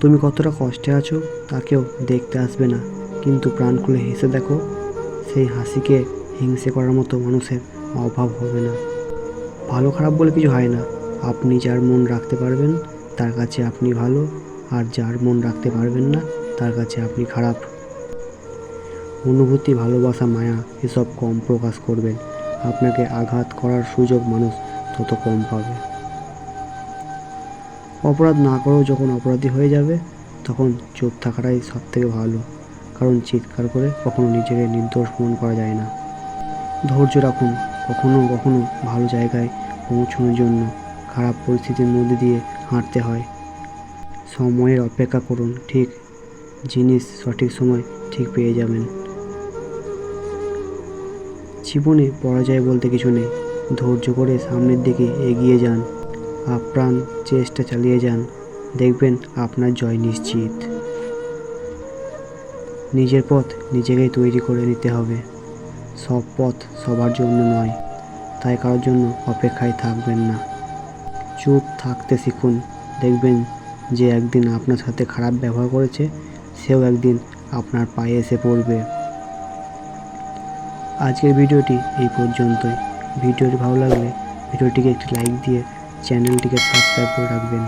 তুমি কতটা কষ্টে আছো তা কেউ দেখতে আসবে না। কিন্তু প্রাণ খুলে হেসে দেখো, সেই হাসিকে হিংসে করার মতো মানুষের অভাব হবে না। ভালো খারাপ বলে কিছু হয় না। আপনি যার মন রাখতে পারবেন, তার কাছে আপনি ভালো, আর যার মন রাখতে পারবেন না, তার কাছে আপনি খারাপ। অনুভূতি, ভালোবাসা, মায়া, এসব কম প্রকাশ করবেন। আপনাকে আঘাত করার সুযোগ মানুষ তত কম পাবে। অপরাধ না করেও যখন অপরাধী হয়ে যাবে, তখন চুপ থাকাটাই সব থেকে ভালো। কারণ চিৎকার করে কখনো নিজেকে নির্দোষ মন করা যায় না। ধৈর্য রাখুন, কখনো কখনো ভালো জায়গায় পৌঁছানোর জন্য খারাপ পরিস্থিতির মধ্যে দিয়ে হাঁটতে হয়। সময়ের অপেক্ষা করুন, ঠিক জিনিস সঠিক সময় ঠিক পেয়ে যাবেন। জীবনে পরাজয় বলতে কিছু নেই। ধৈর্য করে সামনের দিকে এগিয়ে যান। আপ্রাণ চেষ্টা চালিয়ে যান। দেখবেন আপনার জয় নিশ্চিত। নিজের পথ নিজেকেই তৈরি করে নিতে হবে। সব পথ সবার জন্য নয়, তাই কারোর জন্য অপেক্ষায় থাকবেন না। চুপ থাকতে শিখুন। দেখবেন যে একদিন আপনার সাথে খারাপ ব্যবহার করেছে, সেও একদিন আপনার পায়ে এসে পড়বে। আজকের ভিডিওটি এই পর্যন্তই। ভিডিওটি ভালো লাগলে ভিডিওটিকে একটি লাইক দিয়ে চ্যানেলটিকে সাবস্ক্রাইব করে রাখবেন।